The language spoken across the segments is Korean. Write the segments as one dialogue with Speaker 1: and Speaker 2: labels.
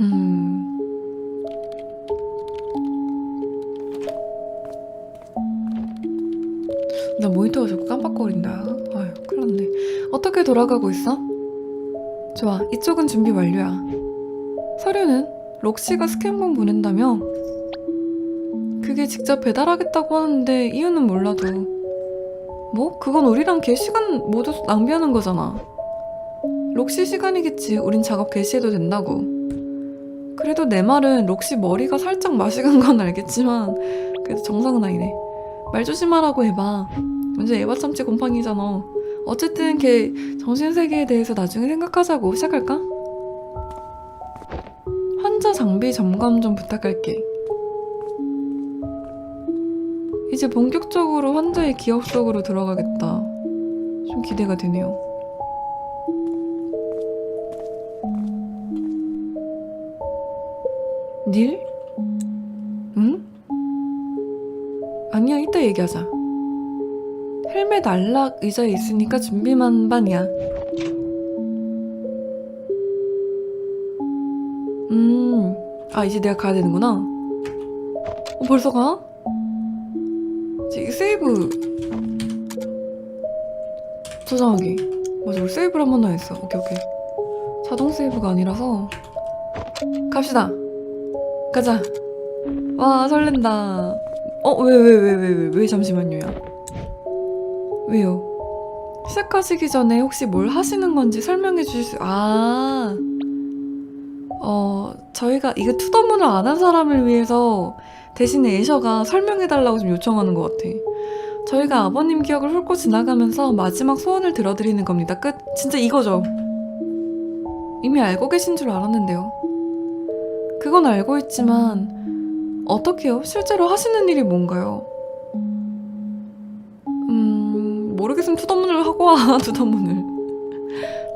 Speaker 1: 음. 나 모니터가 자꾸 깜빡거린다. 아유, 큰일 났네. 어떻게 돌아가고 있어? 좋아, 이쪽은 준비 완료야. 서류는 록시가 스캔본 보낸다며? 그게 직접 배달하겠다고 하는데 이유는 몰라도. 뭐? 그건 우리랑 걔 시간 모두 낭비하는 거잖아. 록시 시간이겠지. 우린 작업 개시해도 된다고. 그래도 내 말은 록시 머리가 살짝 마시간 건 알겠지만 그래도 정상은 아니네. 말 조심하라고 해봐. 완전 에바 참치 곰팡이잖아. 어쨌든 걔 정신세계에 대해서 나중에 생각하자고 시작할까? 환자 장비 점검 좀 부탁할게. 이제 본격적으로 환자의 기억 속으로 들어가겠다. 좀 기대가 되네요. 닐? 응? 아니야, 이따 얘기하자. 헬멧 안락 의자에 있으니까 준비만 반이야. 음, 아, 이제 내가 가야 되는구나. 어, 벌써 가? 이제 세이브. 저장하기. 맞아, 우리 세이브를 한 번도 안 했어. 오케이, 오케이. 자동 세이브가 아니라서. 갑시다. 가자. 와, 설렌다. 어, 왜, 왜, 왜, 왜, 왜, 왜, 잠시만요야. 왜요? 시작하시기 전에 혹시 뭘 하시는 건지 설명해 주실 수, 아. 어, 저희가 이거 투더문을 안 한 사람을 위해서 대신에 애셔가 설명해 달라고 좀 요청하는 것 같아. 저희가 아버님 기억을 훑고 지나가면서 마지막 소원을 들어드리는 겁니다. 끝. 진짜 이거죠. 이미 알고 계신 줄 알았는데요. 그건 알고 있지만 어떻게요? 실제로 하시는 일이 뭔가요? 음 모르겠으면 투더문을 하고 와 투더문을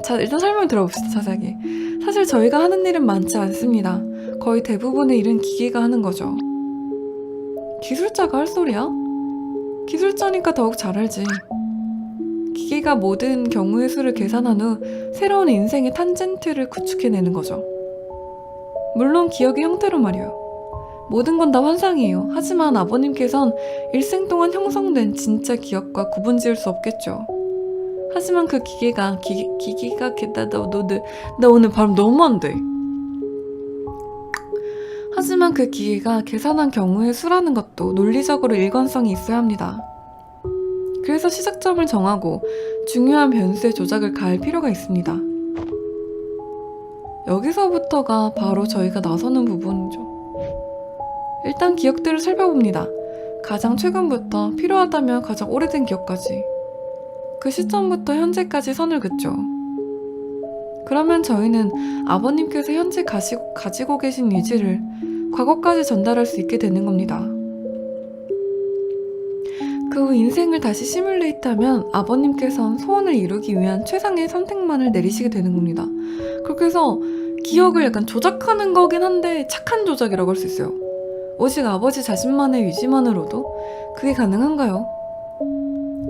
Speaker 1: 자 일단 설명 들어봅시다 자세하게 사실 저희가 하는 일은 많지 않습니다 거의 대부분의 일은 기계가 하는 거죠 기술자가 할 소리야? 기술자니까 더욱 잘 알지 기계가 모든 경우의 수를 계산한 후 새로운 인생의 탄젠트를 구축해내는 거죠 물론 기억의 형태로 말이에요. 모든 건 다 환상이에요. 하지만 아버님께선 일생 동안 형성된 진짜 기억과 구분 지을 수 없겠죠. 하지만 그 기계가 기, 기계가 게다 너, 너, 너, 나 오늘 발음 너무 안 돼. 하지만 그 기계가 계산한 경우의 수라는 것도 논리적으로 일관성이 있어야 합니다. 그래서 시작점을 정하고 중요한 변수의 조작을 가할 필요가 있습니다. 여기서부터가 바로 저희가 나서는 부분이죠. 일단 기억들을 살펴봅니다. 가장 최근부터 필요하다면 가장 오래된 기억까지. 그 시점부터 현재까지 선을 긋죠. 그러면 저희는 아버님께서 현재 가시고, 가지고 계신 의지를 과거까지 전달할 수 있게 되는 겁니다. 그 후 인생을 다시 시뮬레이트하면 아버님께선 소원을 이루기 위한 최상의 선택만을 내리시게 되는 겁니다. 그렇게 해서 기억을 약간 조작하는 거긴 한데 착한 조작이라고 할 수 있어요. 오직 아버지 자신만의 의지만으로도 그게 가능한가요?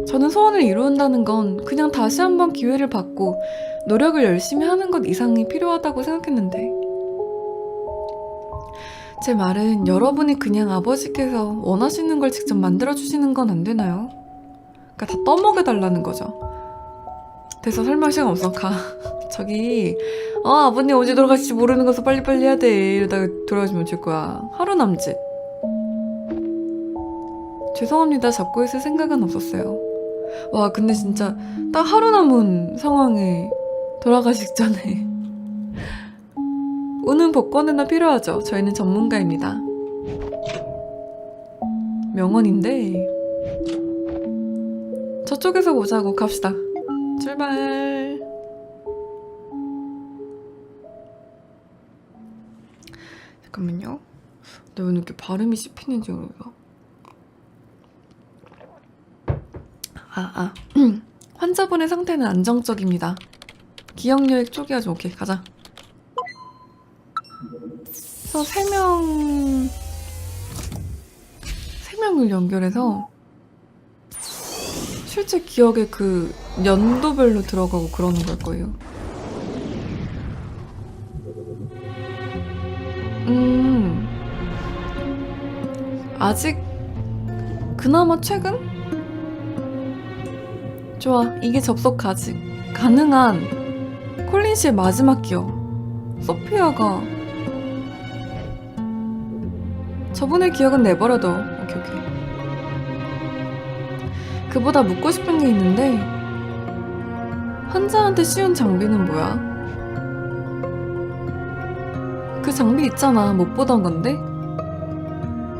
Speaker 1: 저는 소원을 이룬다는 건 그냥 다시 한번 기회를 받고 노력을 열심히 하는 것 이상이 필요하다고 생각했는데 제 말은 여러분이 그냥 아버지께서 원하시는 걸 직접 만들어주시는 건 안 되나요? 그러니까 다 떠먹여달라는 거죠. 돼서 설명 시간 없어 가. 저기 어 아버님 언제 돌아가실지 모르는 거서 빨리빨리 해야 돼. 이러다가 돌아가시면 어쩔 거야. 하루 남짓. 죄송합니다. 잡고 있을 생각은 없었어요. 와 근데 진짜 딱 하루 남은 상황에 돌아가시기 전에 우는 복권이나 필요하죠. 저희는 전문가입니다. 명언인데 저쪽에서 보자고 갑시다. 출발 잠깐만요. 내가 왜 이렇게 발음이 씹히는지 모르겠어. 아, 아. 환자분의 상태는 안정적입니다. 기억력이 쪼개야죠. 오케이, 가자. 그래서 세 명, 세 명을 연결해서 실제 기억에 그 연도별로 들어가고 그러는 걸 거예요. 아직 그나마 최근? 좋아, 이게 접속 가지. 가능한 콜린 씨의 마지막 기억. 소피아가 저분의 기억은 내버려둬. 오케이, 오케이. 그보다 묻고 싶은 게 있는데 환자한테 씌운 장비는 뭐야? 그 장비 있잖아. 못 보던 건데?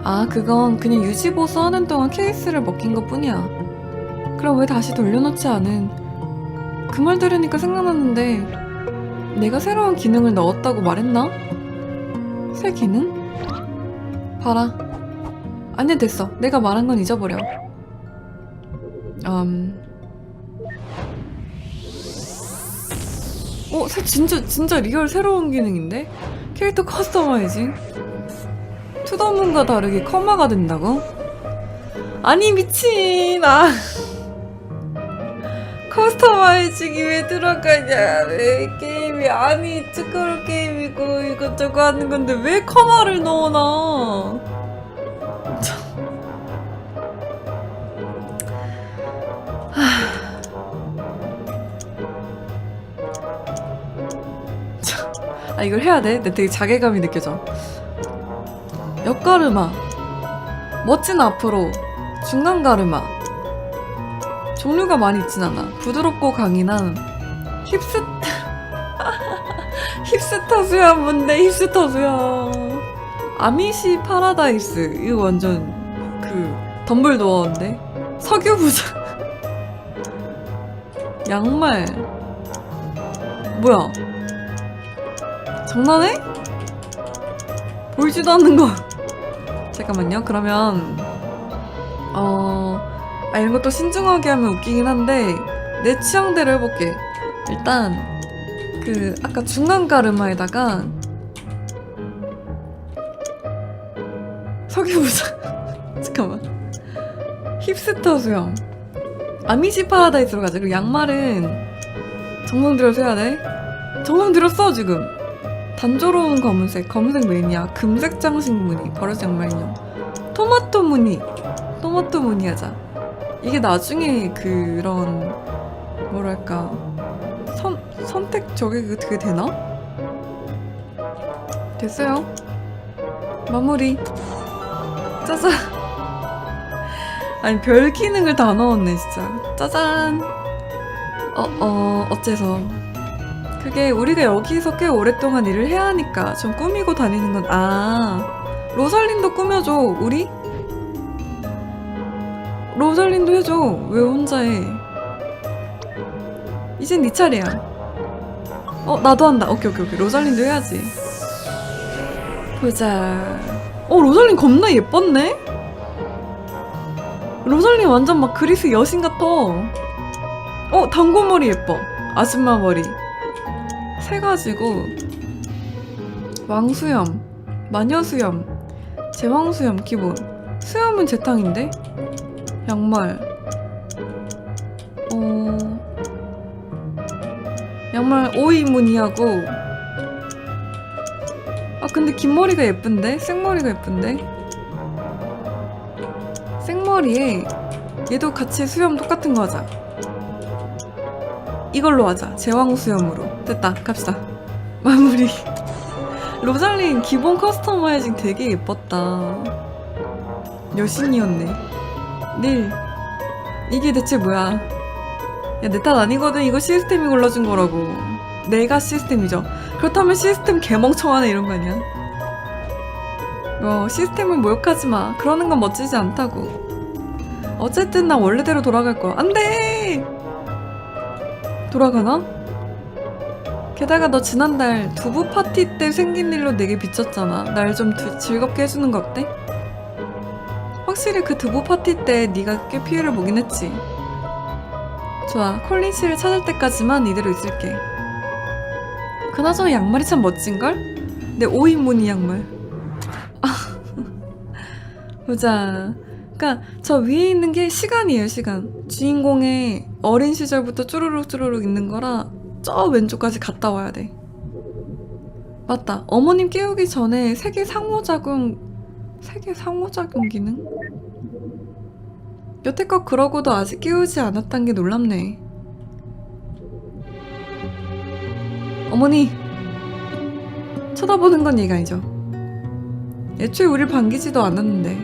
Speaker 1: 아, 그건 그냥 유지보수 하는 동안 케이스를 먹힌 것 뿐이야. 그럼 왜 다시 돌려놓지 않은? 그 말 들으니까 생각났는데, 내가 새로운 기능을 넣었다고 말했나? 새 기능? 봐라. 아니, 됐어. 내가 말한 건 잊어버려. 음. 어, 새 진짜, 진짜 리얼 새로운 기능인데? 캐릭터 커스터마이징? 투더문과 다르게 커마가 된다고? 아니 미친 아 커스터마이징이 왜 들어가냐 왜 게임이 아니 특허로 게임이고 이것저것 하는 건데 왜 커마를 넣어놔. 아 이걸 해야 돼? 내 되게 자괴감이 느껴져 옆가르마. 멋진 앞으로 중간 가르마. 종류가 많이 있진 않아. 부드럽고 강인한 힙스 힙스터 수염 뭔데 힙스터 수염. 아미시 파라다이스. 이거 완전 그 덤블도어인데? 석유 부자 양말. 뭐야? 장난해? 보이지도 않는 거 잠깐만요. 그러면 어, 아 이런 것도 신중하게 하면 웃기긴 한데 내 취향대로 해볼게. 일단 그 아까 중간 가르마에다가 석유부자 잠깐만 힙스터 수염 아미시 파라다이스로 가자. 그리고 양말은 정성 들여서 해야 돼. 정성 들였어 지금. 단조로운 검은색, 검은색 메인이야. 금색 장식 무늬, 버릇 양말 인형. 토마토 무늬, 토마토 무늬 하자. 이게 나중에 그런 뭐랄까 선 선택 저게 그- 그게 되나? 됐어요. 마무리. 짜잔. 아니 별 기능을 다 넣었네 진짜. 짜잔. 어어 어째서. 그게 우리가 여기서 꽤 오랫동안 일을 해야 하니까 좀 꾸미고 다니는 건, 아, 로살린도 꾸며줘, 우리? 로살린도 해줘. 왜 혼자 해? 이젠 네 차례야. 어, 나도 한다. 오케이, 오케이, 오케이. 로살린도 해야지. 보자. 어, 로살린 겁나 예뻤네? 로살린 완전 막 그리스 여신 같아. 어, 단고머리 예뻐. 아줌마 머리. 세 가지고 왕수염, 마녀수염, 제왕수염 기본. 수염은 재탕인데? 양말. 어. 양말 오이 무늬하고. 아 근데 긴 머리가 예쁜데? 생머리가 예쁜데? 생머리에 얘도 같이 수염 똑같은 거 하자. 이걸로 하자. 제왕 수염으로. 됐다. 갑시다. 마무리. 로잘린 기본 커스터마이징 되게 예뻤다. 여신이었네. 닐. 이게 대체 뭐야? 야, 내 탓 아니거든. 이거 시스템이 골라준 거라고. 내가 시스템이죠. 그렇다면 시스템 개멍청하네 이런 거 아니야? 어, 시스템을 모욕하지 마. 그러는 건 멋지지 않다고. 어쨌든 나 원래대로 돌아갈 거야. 안 돼! 돌아가나? 게다가 너 지난달 두부 파티 때 생긴 일로 내게 비쳤잖아. 날 좀 즐겁게 해주는 거 어때? 확실히 그 두부 파티 때 네가 꽤 피해를 보긴 했지. 좋아, 콜린 씨를 찾을 때까지만 이대로 있을게. 그나저나 양말이 참 멋진걸? 내 5인 무늬 양말. 아, 보자. 그니까 저 위에 있는 게 시간이에요, 시간. 주인공의 어린 시절부터 쭈루룩 쭈루룩 있는 거라 저 왼쪽까지 갔다 와야 돼. 맞다. 어머님 깨우기 전에 세계 상호작용 세계 상호작용 기능? 여태껏 그러고도 아직 깨우지 않았단 게 놀랍네. 어머니! 쳐다보는 건 얘가 아니죠. 애초에 우릴 반기지도 않았는데.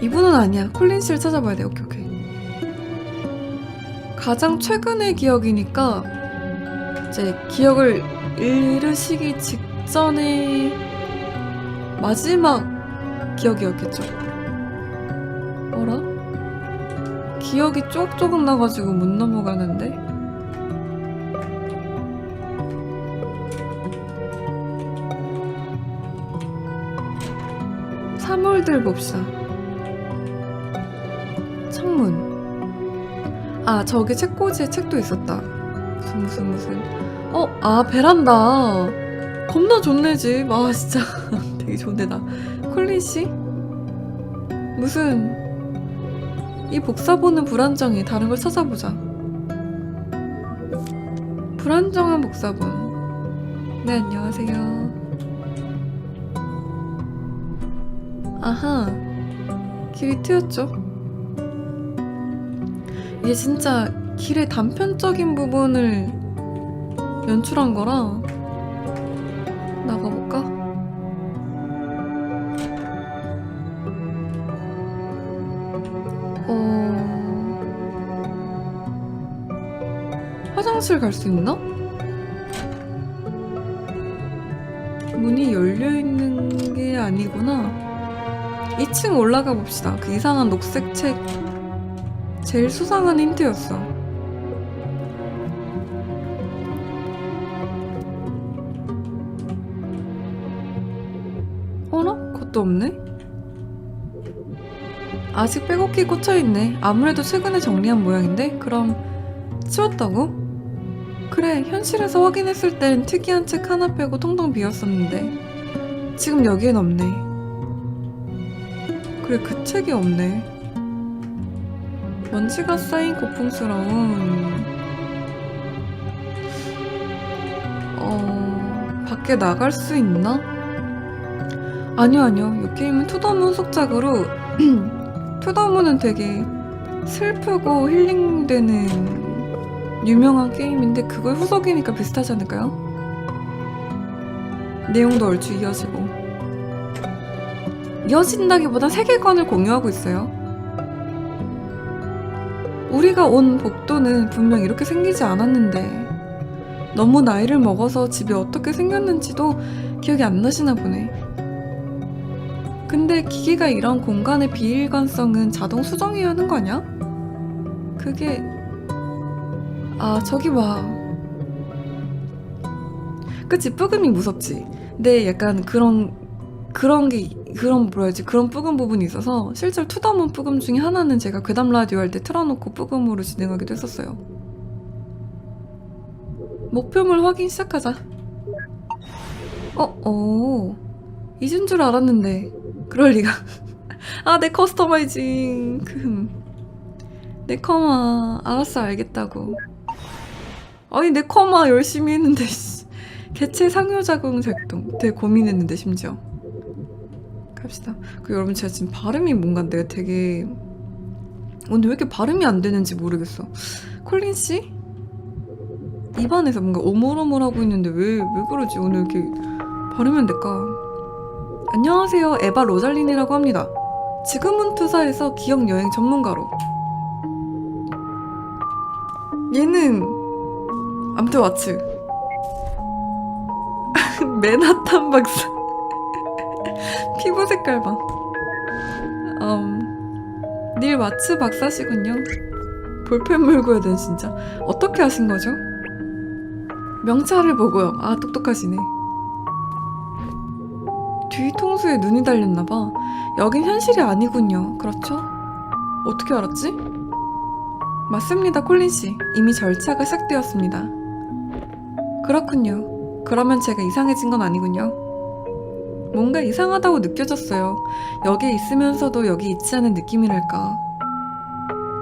Speaker 1: 이분은 아니야. 콜린 씨를 찾아봐야 돼. 오케이, 오케이. 가장 최근의 기억이니까 이제 기억을 잃으시기 직전에 마지막 기억이었겠죠. 어라? 기억이 조금조금 나가지고 못 넘어가는데? 사물들 봅시다. 창문. 아, 저기 책꽂이에 책도 있었다. 무슨, 무슨, 무슨. 어, 아, 베란다. 겁나 좋네, 집. 아, 진짜. 되게 좋네, 나. 콜린 씨? 무슨. 이 복사본은 불안정해. 다른 걸 찾아보자. 불안정한 복사본. 네, 안녕하세요. 아하. 길이 트였죠. 이게 진짜 길의 단편적인 부분을 연출한 거라 나가볼까? 어... 화장실 갈 수 있나? 문이 열려 있는 게 아니구나. 2층 올라가 봅시다. 그 이상한 녹색 책 제일 수상한 힌트였어. 어라? 그것도 없네? 아직 빼곡히 꽂혀있네. 아무래도 최근에 정리한 모양인데? 그럼 치웠다고? 그래, 현실에서 확인했을 땐 특이한 책 하나 빼고 통통 비었었는데 지금 여기엔 없네. 그래, 그 책이 없네. 먼지가 쌓인 고풍스러운 어... 밖에 나갈 수 있나? 아니요 아니요 이 게임은 투더문 속작으로 투더문은 되게 슬프고 힐링되는 유명한 게임인데 그걸 후속이니까 비슷하지 않을까요? 내용도 얼추 이어지고 이어진다기보다 세계관을 공유하고 있어요 우리가 온 복도는 분명 이렇게 생기지 않았는데 너무 나이를 먹어서 집이 어떻게 생겼는지도 기억이 안 나시나 보네. 근데 기계가 이런 공간의 비일관성은 자동 수정해야 하는 거 아니야? 그게 아 저기 봐. 그치 뿌금이 무섭지. 근데 약간 그런 그런 게 그런 뭐라지 그런 뿌금 부분이 있어서 실제로 투더문 뿌금 중에 하나는 제가 괴담 라디오 할 때 틀어놓고 뿌금으로 진행하기도 했었어요. 목표물 확인 시작하자. 어, 어. 잊은 줄 알았는데 그럴 리가. 아, 내 커스터마이징. 금. 내 커마 알았어 알겠다고. 아니 내 커마 열심히 했는데 씨. 개체 상호작용 작동 되게 고민했는데 심지어. 갑시다. 그 여러분 제가 지금 발음이 뭔가 내가 되게 오늘 왜 이렇게 발음이 안 되는지 모르겠어. 콜린 씨? 입안에서 뭔가 오물오물하고 있는데 왜 왜 그러지? 오늘 이렇게 발음이 안 될까? 안녕하세요. 에바 로잘린이라고 합니다. 지금은 투사에서 기억 여행 전문가로. 얘는 암튼 와츠. 맨하탄 박사. 피부 색깔 봐. 음, 닐 마츠 박사시군요. 볼펜 물고 해야 돼, 진짜. 어떻게 하신 거죠? 명찰을 보고요. 아, 똑똑하시네. 뒤통수에 눈이 달렸나봐. 여긴 현실이 아니군요. 그렇죠? 어떻게 알았지? 맞습니다, 콜린씨. 이미 절차가 시작되었습니다. 그렇군요. 그러면 제가 이상해진 건 아니군요. 뭔가 이상하다고 느껴졌어요. 여기에 있으면서도 여기 있지 않은 느낌이랄까.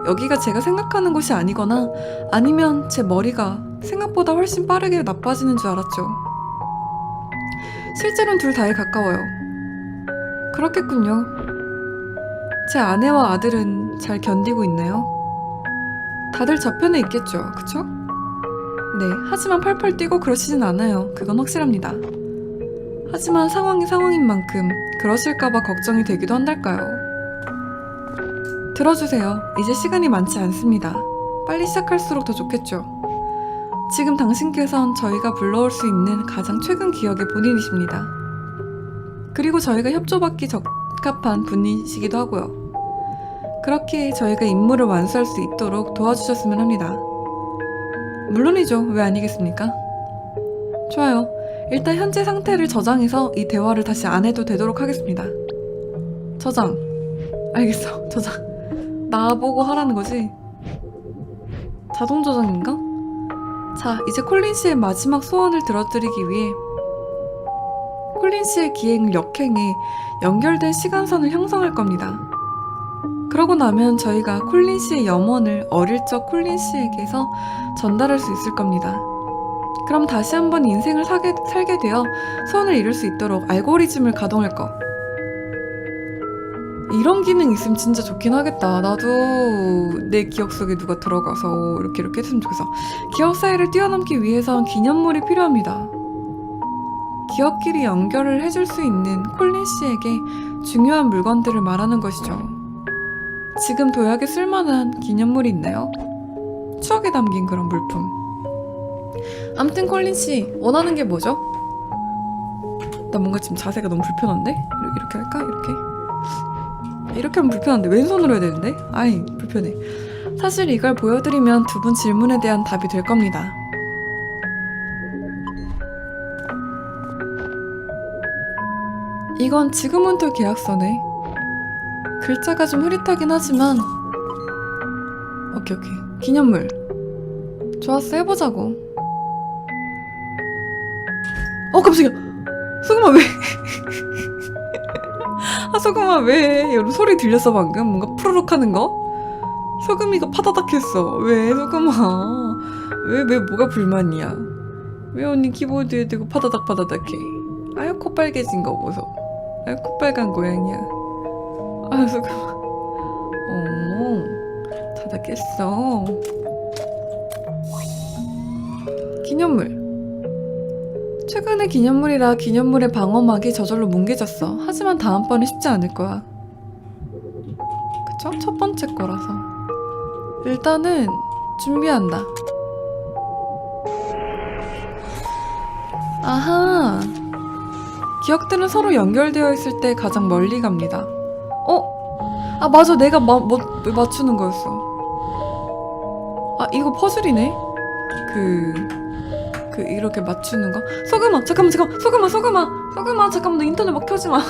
Speaker 1: 여기가 제가 생각하는 곳이 아니거나 아니면 제 머리가 생각보다 훨씬 빠르게 나빠지는 줄 알았죠. 실제로는 둘 다에 가까워요. 그렇겠군요. 제 아내와 아들은 잘 견디고 있나요? 다들 저 편에 있겠죠, 그쵸? 네, 하지만 펄펄 뛰고 그러시진 않아요. 그건 확실합니다. 하지만 상황이 상황인 만큼 그러실까봐 걱정이 되기도 한달까요. 들어주세요. 이제 시간이 많지 않습니다. 빨리 시작할수록 더 좋겠죠. 지금 당신께선 저희가 불러올 수 있는 가장 최근 기억의 본인이십니다. 그리고 저희가 협조받기 적합한 분이시기도 하고요. 그렇게 저희가 임무를 완수할 수 있도록 도와주셨으면 합니다. 물론이죠. 왜 아니겠습니까? 좋아요. 일단 현재 상태를 저장해서 이 대화를 다시 안 해도 되도록 하겠습니다. 저장. 알겠어. 저장. 나보고 하라는 거지? 자동 저장인가? 자, 이제 콜린 씨의 마지막 소원을 들어드리기 위해 콜린 씨의 기행을 역행해 연결된 시간선을 형성할 겁니다. 그러고 나면 저희가 콜린 씨의 염원을 어릴 적 콜린 씨에게서 전달할 수 있을 겁니다. 그럼 다시 한번 인생을 사게, 살게 되어 소원을 이룰 수 있도록 알고리즘을 가동할 거. 이런 기능 있으면 진짜 좋긴 하겠다. 나도 내 기억 속에 누가 들어가서 이렇게 이렇게 했으면 좋겠어. 기억 사이를 뛰어넘기 위해선 기념물이 필요합니다. 기억끼리 연결을 해줄 수 있는 콜린 씨에게 중요한 물건들을 말하는 것이죠. 지금 도약에 쓸만한 기념물이 있나요? 추억에 담긴 그런 물품. 암튼 콜린 씨 원하는 게 뭐죠? 나 뭔가 지금 자세가 너무 불편한데? 이렇게, 이렇게 할까? 이렇게? 이렇게 하면 불편한데 왼손으로 해야 되는데? 아이 불편해. 사실 이걸 보여드리면 두 분 질문에 대한 답이 될 겁니다. 이건 지금은토 계약서네. 글자가 좀 흐릿하긴 하지만 오케이 오케이 기념물 좋았어 해보자고 어 깜짝이야. 소금아 왜? 아 소금아 왜? 여러분 소리 들렸어 방금? 뭔가 푸르륵 하는 거? 소금이가 파다닥 했어. 왜 소금아? 왜 왜 뭐가 불만이야? 왜 언니 키보드에 대고 파다닥 파다닥 해? 아유 코 빨개진 거 보소. 아유 코 빨간 고양이야. 아 소금아. 어 자다 깼어. 기념물 최근의 기념물이라 기념물의 방어막이 저절로 뭉개졌어. 하지만 다음번에 쉽지 않을 거야. 그쵸? 첫 번째 거라서. 일단은 준비한다. 아하. 기억들은 서로 연결되어 있을 때 가장 멀리 갑니다. 어? 아 맞아 내가 마, 뭐, 맞추는 거였어. 아 이거 퍼즐이네. 그... 그 이렇게 맞추는 거? 소금아 잠깐만 잠깐 소금아 소금아 소금아 잠깐만 너 인터넷 막 켜지 마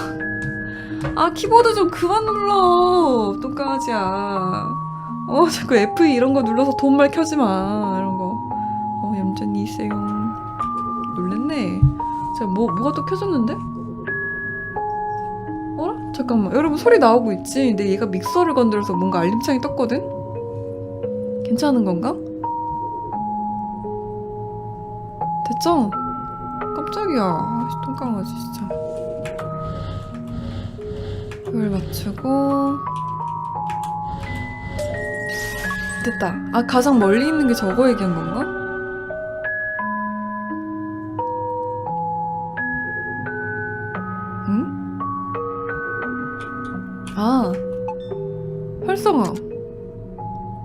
Speaker 1: 아 키보드 좀 그만 눌러. 똥강아지야 어 자꾸 F 이런 거 눌러서 돈말 켜지 마. 이런 거어 얌전히 있어요. 놀랬네. 자뭐 뭐가 또 켜졌는데? 어? 잠깐만. 여러분 소리 나오고 있지? 근데 얘가 믹서를 건드려서 뭔가 알림창이 떴거든? 괜찮은 건가? 됐죠? 깜짝이야. 아이씨, 똥강아지 진짜. 이걸 맞추고 됐다. 아 가장 멀리 있는 게 저거 얘기한 건가? 응? 아 활성화.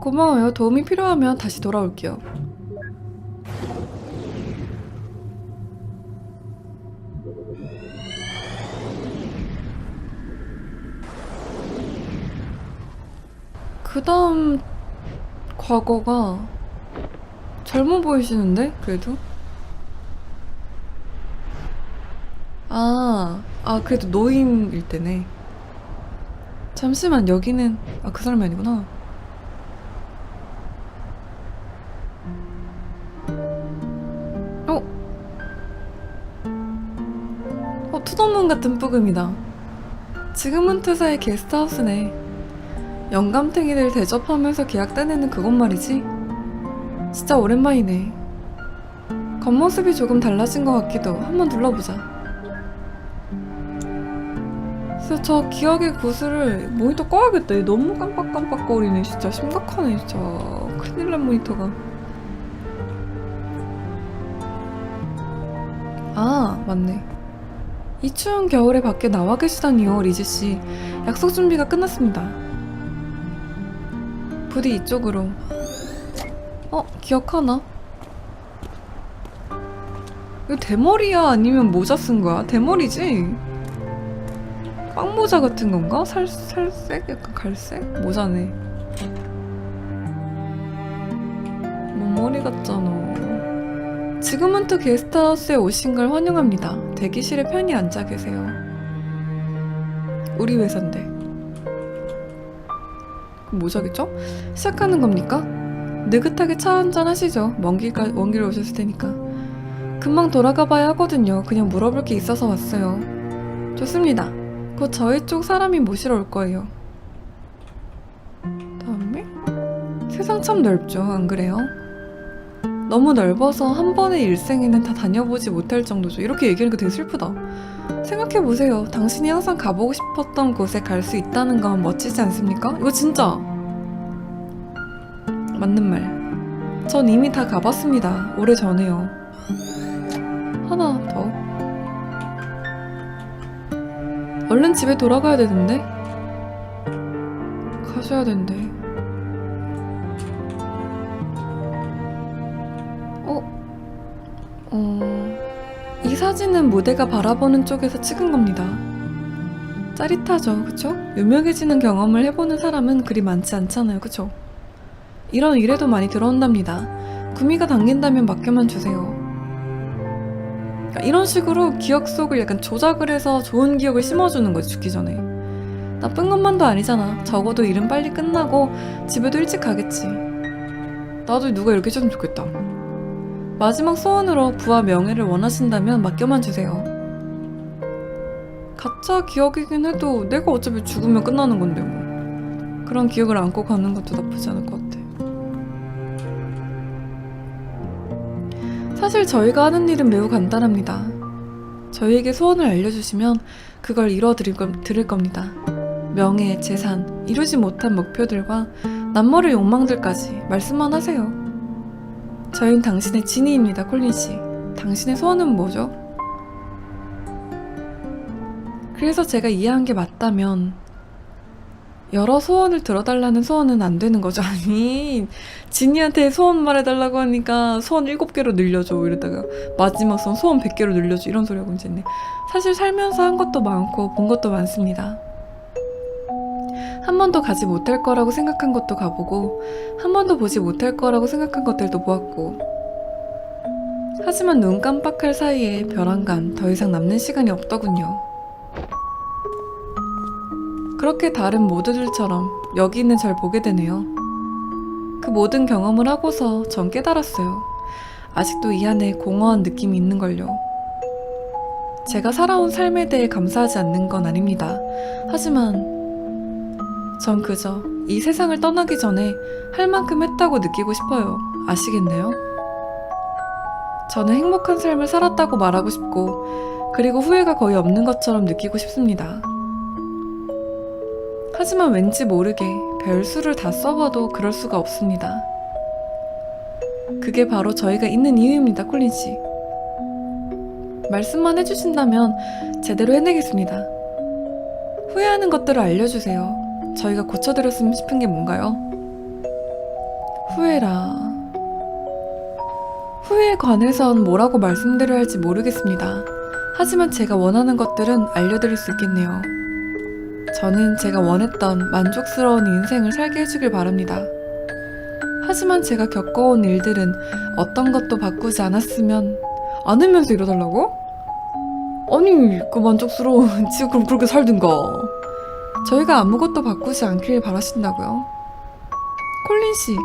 Speaker 1: 고마워요. 도움이 필요하면 다시 돌아올게요. 그 다음 과거가 젊어 보이시는데 그래도? 아, 아 그래도 노인일 때네. 잠시만 여기는 아 그 사람이 아니구나. 어? 어 투더문 같은 뿌금이다. 지금은 투사의 게스트하우스네 영감탱이들 대접하면서 계약 따내는 그것 말이지? 진짜 오랜만이네. 겉모습이 조금 달라진 것 같기도 한번 둘러보자. 그래서 저 기억의 구슬을 모니터 꺼야겠다. 얘 너무 깜빡깜빡거리네. 진짜 심각하네. 진짜 큰일 난 모니터가. 아 맞네. 이 추운 겨울에 밖에 나와 계시다니요, 리즈 씨. 약속 준비가 끝났습니다. 부디 이쪽으로. 어, 기억하나? 이거 대머리야? 아니면 모자 쓴 거야? 대머리지? 빵모자 같은 건가? 살, 살색? 약간 갈색? 모자네. 몸머리 같잖아. 지금은 또 게스트하우스에 오신 걸 환영합니다. 대기실에 편히 앉아 계세요. 우리 회사인데. 그럼 모자겠죠? 시작하는 겁니까? 느긋하게 차 한잔 하시죠. 먼 길까, 먼길 오셨을 테니까. 금방 돌아가 봐야 하거든요. 그냥 물어볼 게 있어서 왔어요. 좋습니다. 곧 저희 쪽 사람이 모시러 올 거예요. 다음에? 세상 참 넓죠, 안 그래요? 너무 넓어서 한 번의 일생에는 다 다녀보지 못할 정도죠. 이렇게 얘기하니까 되게 슬프다. 생각해보세요. 당신이 항상 가보고 싶었던 곳에 갈 수 있다는 건 멋지지 않습니까? 이거 진짜 맞는 말. 전 이미 다 가봤습니다. 오래 전에요. 하나 더. 얼른 집에 돌아가야 되는데? 가셔야 된대. 어? 어... 이 사진은 무대가 바라보는 쪽에서 찍은 겁니다. 짜릿하죠, 그쵸? 유명해지는 경험을 해보는 사람은 그리 많지 않잖아요, 그쵸? 이런 일에도 많이 들어온답니다. 구미가 당긴다면 맡겨만 주세요. 그러니까 이런 식으로 기억 속을 약간 조작을 해서 좋은 기억을 심어주는 거지, 죽기 전에. 나쁜 것만도 아니잖아. 적어도 일은 빨리 끝나고 집에도 일찍 가겠지. 나도 누가 이렇게 해줬으면 좋겠다. 마지막 소원으로 부와 명예를 원하신다면 맡겨만 주세요. 가짜 기억이긴 해도 내가 어차피 죽으면 끝나는 건데 뭐. 그런 기억을 안고 가는 것도 나쁘지 않을 것 같아. 사실 저희가 하는 일은 매우 간단합니다. 저희에게 소원을 알려주시면 그걸 이뤄드릴 겁- 드릴 겁니다. 명예, 재산, 이루지 못한 목표들과 남모를 욕망들까지 말씀만 하세요. 저희는 당신의 진이입니다, 콜린 씨. 당신의 소원은 뭐죠? 그래서 제가 이해한 게 맞다면 여러 소원을 들어달라는 소원은 안 되는 거죠. 아니 진이한테 소원 말해달라고 하니까 소원 7개로 늘려줘 이러다가 마지막 소원 소원 100개로 늘려줘 이런 소리가 문제네. 사실 살면서 한 것도 많고 본 것도 많습니다. 한 번도 가지 못할 거라고 생각한 것도 가보고 한 번도 보지 못할 거라고 생각한 것들도 보았고 하지만 눈 깜빡할 사이에 벼랑간 더 이상 남는 시간이 없더군요. 그렇게 다른 모두들처럼 여기 있는 절 보게 되네요. 그 모든 경험을 하고서 전 깨달았어요. 아직도 이 안에 공허한 느낌이 있는걸요. 제가 살아온 삶에 대해 감사하지 않는 건 아닙니다. 하지만 전 그저 이 세상을 떠나기 전에 할 만큼 했다고 느끼고 싶어요. 아시겠네요? 저는 행복한 삶을 살았다고 말하고 싶고, 그리고 후회가 거의 없는 것처럼 느끼고 싶습니다. 하지만 왠지 모르게 별수를 다 써봐도 그럴 수가 없습니다. 그게 바로 저희가 있는 이유입니다, 콜린 씨. 말씀만 해주신다면 제대로 해내겠습니다. 후회하는 것들을 알려주세요. 저희가 고쳐드렸으면 싶은 게 뭔가요? 후회라. 후회에 관해선 뭐라고 말씀드려야 할지 모르겠습니다. 하지만 제가 원하는 것들은 알려드릴 수 있겠네요. 저는 제가 원했던 만족스러운 인생을 살게 해주길 바랍니다. 하지만 제가 겪어온 일들은 어떤 것도 바꾸지 않았으면 않으면서 이러달라고? 아니 그 만족스러운 지금 그럼 그렇게 살든가 저희가 아무것도 바꾸지 않길 바라신다고요? 콜린 씨,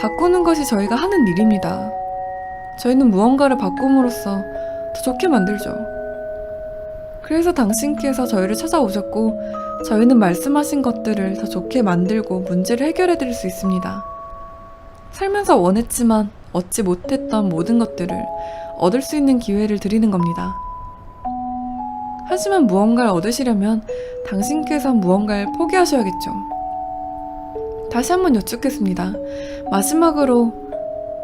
Speaker 1: 바꾸는 것이 저희가 하는 일입니다. 저희는 무언가를 바꿈으로써 더 좋게 만들죠. 그래서 당신께서 저희를 찾아오셨고, 저희는 말씀하신 것들을 더 좋게 만들고 문제를 해결해 드릴 수 있습니다. 살면서 원했지만 얻지 못했던 모든 것들을 얻을 수 있는 기회를 드리는 겁니다. 하지만 무언가를 얻으시려면 당신께서 무언가를 포기하셔야겠죠. 다시 한번 여쭙겠습니다. 마지막으로,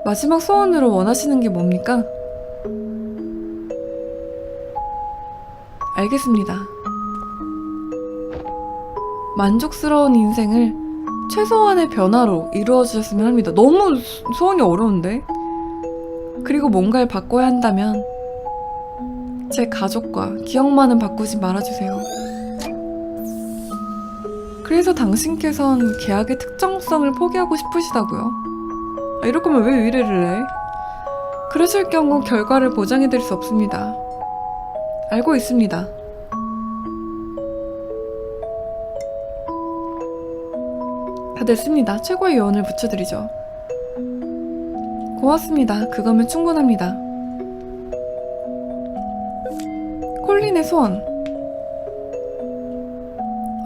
Speaker 1: 마지막 소원으로 원하시는 게 뭡니까? 알겠습니다. 만족스러운 인생을 최소한의 변화로 이루어 주셨으면 합니다. 너무 소- 소원이 어려운데? 그리고 뭔가를 바꿔야 한다면 제 가족과 기억만은 바꾸지 말아주세요. 그래서 당신께선 계약의 특정성을 포기하고 싶으시다고요? 아, 이럴 거면 왜 의뢰를 해? 그러실 경우 결과를 보장해드릴 수 없습니다. 알고 있습니다. 다 됐습니다. 최고의 요원을 붙여드리죠. 고맙습니다. 그거면 충분합니다. 소원.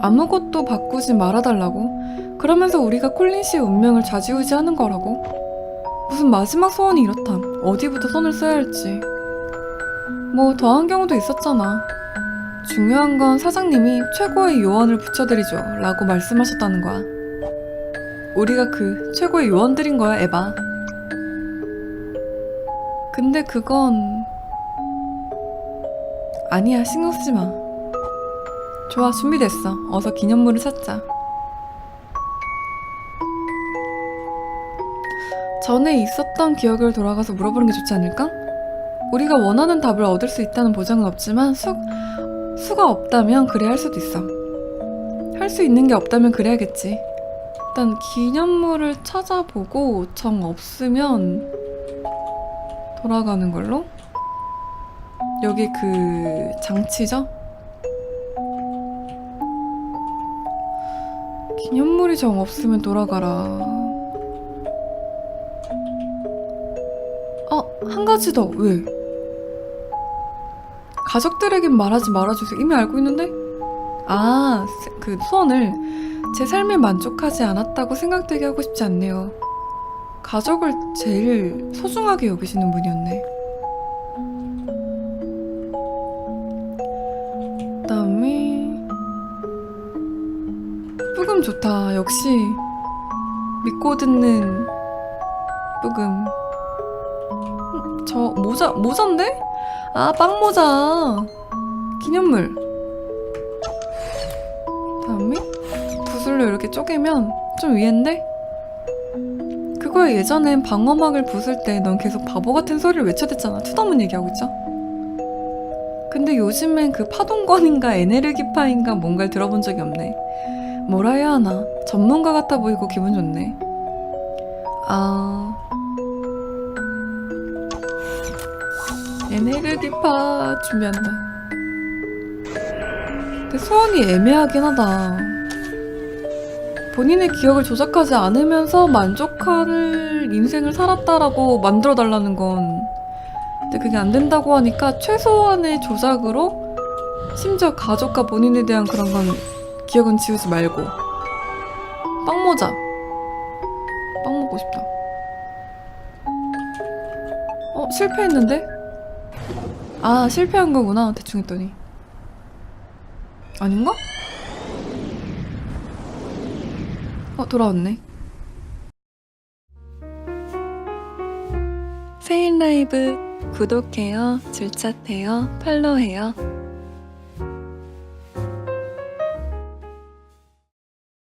Speaker 1: 아무것도 바꾸지 말아달라고? 그러면서 우리가 콜린 씨의 운명을 좌지우지하는 거라고? 무슨 마지막 소원이 이렇담. 어디부터 손을 써야 할지. 뭐 더한 경우도 있었잖아. 중요한 건 사장님이 최고의 요원을 붙여드리죠. 라고 말씀하셨다는 거야. 우리가 그 최고의 요원들인 거야, 에바. 근데 그건 아니야 신경 쓰지 마. 좋아 준비됐어. 어서 기념물을 찾자. 전에 있었던 기억을 돌아가서 물어보는 게 좋지 않을까? 우리가 원하는 답을 얻을 수 있다는 보장은 없지만 수, 수가 없다면 그래야 할 수도 있어. 할 수 있는 게 없다면 그래야겠지. 일단 기념물을 찾아보고 정 없으면 돌아가는 걸로? 여기 그 장치죠? 기념물이 정 없으면 돌아가라. 어, 한 가지 더. 왜? 가족들에겐 말하지 말아주세요. 이미 알고 있는데? 아, 세- 그 소원을 제 삶에 만족하지 않았다고 생각되게 하고 싶지 않네요. 가족을 제일 소중하게 여기시는 분이었네. 좋다. 역시 믿고 듣는. 음, 저 모자 모자인데? 아 빵 모자. 기념물. 다음에 붓을로 이렇게 쪼개면 좀 위인데? 그거야 예전엔 방어막을 부술 때 넌 계속 바보 같은 소리를 외쳐댔잖아. 투더문 얘기하고 있죠? 근데 요즘엔 그 파동권인가 에네르기파인가 뭔가를 들어본 적이 없네. 뭐라 해야 하나. 전문가 같아 보이고 기분 좋네. 아. 에네르기파 준비한다. 근데 소원이 애매하긴 하다. 본인의 기억을 조작하지 않으면서 만족할 인생을 살았다라고 만들어 달라는 건 근데 그게 안 된다고 하니까 최소한의 조작으로 심지어 가족과 본인에 대한 그런 건 기억은 지우지 말고 빵 모자 빵 먹고 싶다 어 실패했는데 아 실패한 거구나 대충 했더니 아닌가? 어, 돌아왔네. 세인 라이브 구독해요, 줄차해요, 팔로우해요.